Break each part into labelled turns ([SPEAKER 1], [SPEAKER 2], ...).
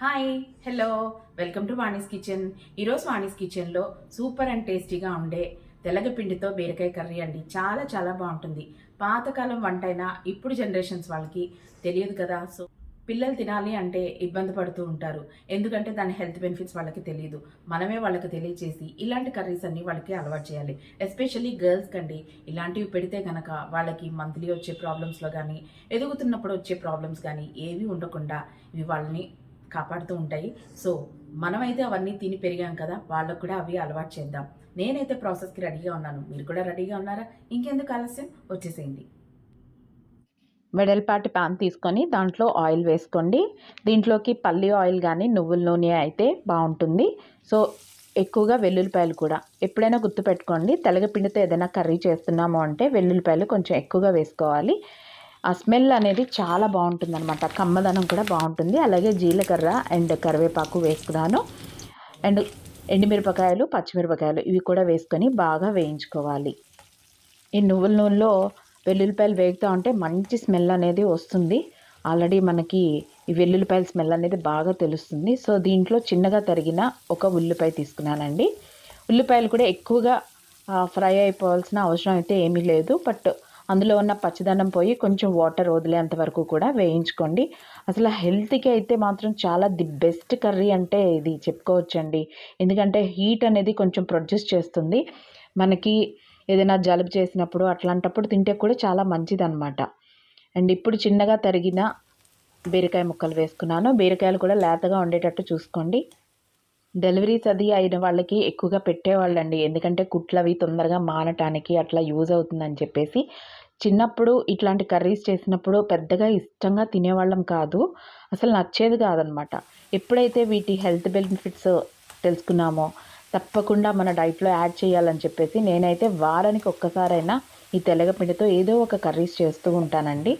[SPEAKER 1] Hi hello welcome to Vani's kitchen ఈరోజు వాణిస్ కిచెన్లో super and టేస్టీగా ఉండే తెల్లగపిండితో బీరకాయ కర్రీ అండి. చాలా చాలా బాగుంటుంది. పాతకాలం వంట అయినా ఇప్పుడు జనరేషన్స్ వాళ్ళకి తెలియదు కదా. సో పిల్లలు తినాలి అంటే ఇబ్బంది పడుతూ ఉంటారు. ఎందుకంటే దాని హెల్త్ బెనిఫిట్స్ వాళ్ళకి తెలియదు. మనమే వాళ్ళకి తెలియచేసి ఇలాంటి కర్రీస్ అన్ని వాళ్ళకి అలవాటు చేయాలి. ఎస్పెషల్లీ గర్ల్స్ కండి. ఇలాంటివి పెడితే కనుక వాళ్ళకి మంత్లీ వచ్చే ప్రాబ్లమ్స్లో కానీ ఎదుగుతున్నప్పుడు వచ్చే ప్రాబ్లమ్స్ కానీ ఏవి ఉండకుండా ఇవి వాళ్ళని కాపాడుతూ ఉంటాయి. సో మనమైతే అవన్నీ తిని పెరిగాం కదా వాళ్ళకు కూడా అవి అలవాటు చేద్దాం. నేనైతే ప్రాసెస్కి రెడీగా ఉన్నాను. మీరు కూడా రెడీగా ఉన్నారా? ఇంకెందుకు ఆలస్యం? వచ్చేసేయండి.
[SPEAKER 2] వెడల్పాటి పాన్ తీసుకొని దాంట్లో ఆయిల్ వేసుకోండి. దీంట్లోకి పల్లి ఆయిల్ కానీ నువ్వుల నూనె అయితే బాగుంటుంది. సో ఎక్కువగా వెల్లుల్లిపాయలు కూడా. ఎప్పుడైనా గుర్తుపెట్టుకోండి తెలగపిండితో ఏదైనా కర్రీ చేస్తున్నాము అంటే వెల్లుల్లిపాయలు కొంచెం ఎక్కువగా వేసుకోవాలి. ఆ స్మెల్ అనేది చాలా బాగుంటుంది అనమాట కమ్మదనం కూడా బాగుంటుంది. అలాగే జీలకర్ర అండ్ కరివేపాకు వేసుకున్నాను. అండ్ ఎండుమిరపకాయలు పచ్చిమిరపకాయలు ఇవి కూడా వేసుకొని బాగా వేయించుకోవాలి. ఈ నువ్వుల నూనెలో వెల్లుల్లిపాయలు వేగుతూ ఉంటే మంచి స్మెల్ అనేది వస్తుంది. ఆల్రెడీ మనకి ఈ వెల్లుల్లిపాయల స్మెల్ అనేది బాగా తెలుస్తుంది. సో దీంట్లో చిన్నగా తరిగిన ఒక ఉల్లిపాయ తీసుకున్నానండి. ఉల్లిపాయలు కూడా ఎక్కువగా ఫ్రై అయిపోవాల్సిన అవసరం అయితే ఏమీ లేదు. బట్ అందులో ఉన్న పచ్చదనం పోయి కొంచెం వాటర్ వదిలేంత వరకు కూడా వేయించుకోండి. అసలు హెల్త్కి అయితే మాత్రం చాలా ది బెస్ట్ కర్రీ అంటే ఇది చెప్పుకోవచ్చండి. ఎందుకంటే హీట్ అనేది కొంచెం ప్రొడ్యూస్ చేస్తుంది. మనకి ఏదైనా జలుబు చేసినప్పుడు అట్లాంటప్పుడు తింటే కూడా చాలా మంచిదన్నమాట. అండ్ ఇప్పుడు చిన్నగా తరిగిన బీరకాయ ముక్కలు వేసుకున్నాను. బీరకాయలు కూడా లేతగా ఉండేటట్టు చూసుకోండి. డెలివరీస్ అది అయిన వాళ్ళకి ఎక్కువగా పెట్టేవాళ్ళండి. ఎందుకంటే కుట్లు అవి తొందరగా మానటానికి అట్లా యూజ్ అవుతుందని చెప్పేసి. చిన్నప్పుడు ఇట్లాంటి కర్రీస్ చేసినప్పుడు పెద్దగా ఇష్టంగా తినేవాళ్ళం కాదు. అసలు నచ్చేది కాదనమాట. ఎప్పుడైతే వీటి హెల్త్ బెనిఫిట్స్ తెలుసుకున్నామో తప్పకుండా మన డైట్లో యాడ్ చేయాలని చెప్పేసి నేనైతే వారానికి ఒక్కసారైనా ఈ తెల్లగపిండితో ఏదో ఒక కర్రీస్ చేస్తూ ఉంటానండి.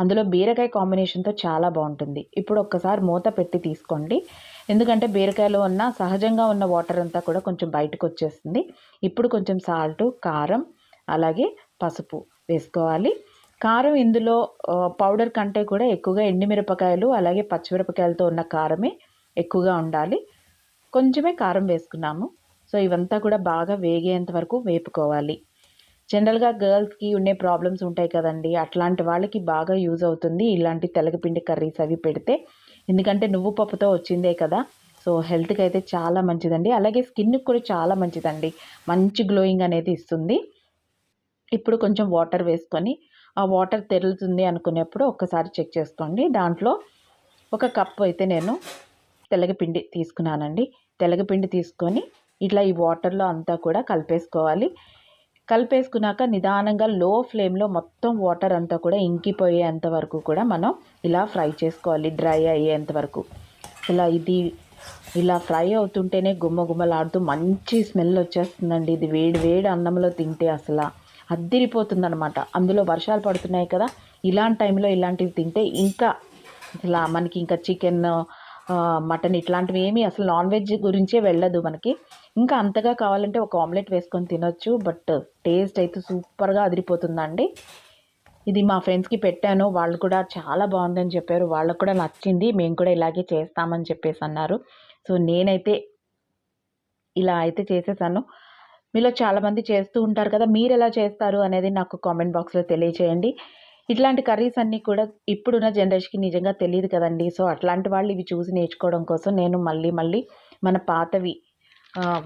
[SPEAKER 2] అందులో బీరకాయ కాంబినేషన్తో చాలా బాగుంటుంది. ఇప్పుడు ఒక్కసారి మూత పెట్టి తీసుకోండి. ఎందుకంటే బీరకాయలో ఉన్న సహజంగా ఉన్న వాటర్ అంతా కూడా కొంచెం బయటకు వచ్చేస్తుంది. ఇప్పుడు కొంచెం సాల్ట్ కారం అలాగే పసుపు వేసుకోవాలి. కారం ఇందులో పౌడర్ కంటే కూడా ఎక్కువగా ఎండుమిరపకాయలు అలాగే పచ్చిమిరపకాయలతో ఉన్న కారమే ఎక్కువగా ఉండాలి. కొంచెమే కారం వేసుకున్నాము. సో ఇవంతా కూడా బాగా వేగేంత వరకు వేపుకోవాలి. జనరల్గా గర్ల్స్కి ఉండే ప్రాబ్లమ్స్ ఉంటాయి కదండి. అట్లాంటి వాళ్ళకి బాగా యూజ్ అవుతుంది. ఇలాంటి తెలగపిండి కర్రీస్ అవి పెడితే ఎందుకంటే నువ్వు పప్పుతో వచ్చిందే కదా. సో హెల్త్కి అయితే చాలా మంచిదండి. అలాగే స్కిన్కి కూడా చాలా మంచిదండి. మంచి గ్లోయింగ్ అనేది ఇస్తుంది. ఇప్పుడు కొంచెం వాటర్ వేసుకొని ఆ వాటర్ తెరులుతుంది అనుకునేప్పుడు ఒక్కసారి చెక్ చేసుకోండి. దాంట్లో ఒక కప్పు అయితే నేను తెల్లగపిండి తీసుకున్నానండి. తెల్లగపిండి తీసుకొని ఇట్లా ఈ వాటర్లో అంతా కూడా కలిపేసుకోవాలి. కలిపేసుకున్నాక నిదానంగా లో ఫ్లేమ్లో మొత్తం వాటర్ అంతా కూడా ఇంకిపోయేంత వరకు కూడా మనం ఇలా ఫ్రై చేసుకోవాలి డ్రై అయ్యేంత వరకు. ఇలా ఇది ఇలా ఫ్రై అవుతుంటేనే గుమ్మ గుమ్మలాడుతూ మంచి స్మెల్ వచ్చేస్తుందండి. ఇది వేడి వేడి అన్నంలో తింటే అసలు అద్దిరిపోతుందనమాట అందులో వర్షాలు పడుతున్నాయి కదా ఇలాంటి టైంలో ఇలాంటివి తింటే ఇంకా అసలు మనకి ఇంకా చికెన్ మటన్ ఇట్లాంటివి ఏమీ అసలు నాన్ వెజ్ గురించే వెళ్ళదు మనకి. ఇంకా అంతగా కావాలంటే ఒక ఆమ్లెట్ వేసుకొని తినొచ్చు బట్ టేస్ట్ అయితే సూపర్గా అదిరిపోతుందండి. ఇది మా ఫ్రెండ్స్కి పెట్టాను వాళ్ళు కూడా చాలా బాగుందని చెప్పారు వాళ్ళకు కూడా నచ్చింది మేము కూడా ఇలాగే చేస్తామని చెప్పేసి అన్నారు. సో నేనైతే ఇలా అయితే చేసేసాను. మీలో చాలామంది చేస్తూ ఉంటారు కదా మీరు ఎలా చేస్తారు అనేది నాకు కామెంట్ బాక్స్లో తెలియచేయండి. ఇట్లాంటి కర్రీస్ అన్నీ కూడా ఇప్పుడున్న జనరేషన్కి నిజంగా తెలియదు కదండి. సో అట్లాంటి వాళ్ళు ఇవి చూసి నేర్చుకోవడం కోసం నేను మళ్ళీ మళ్ళీ మన పాతవి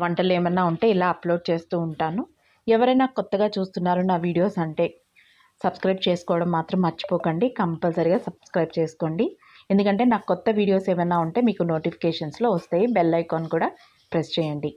[SPEAKER 2] వంటలు ఏమన్నా ఉంటే ఇలా అప్లోడ్ చేస్తూ ఉంటాను. ఎవరైనా కొత్తగా చూస్తున్నారు నా వీడియోస్ అంటే సబ్స్క్రైబ్ చేసుకోవడం మాత్రం మర్చిపోకండి. కంపల్సరీగా సబ్స్క్రైబ్ చేసుకోండి. ఎందుకంటే నాకు కొత్త వీడియోస్ ఏమైనా ఉంటే మీకు నోటిఫికేషన్స్లో వస్తాయి. బెల్ ఐకాన్ కూడా ప్రెస్ చేయండి.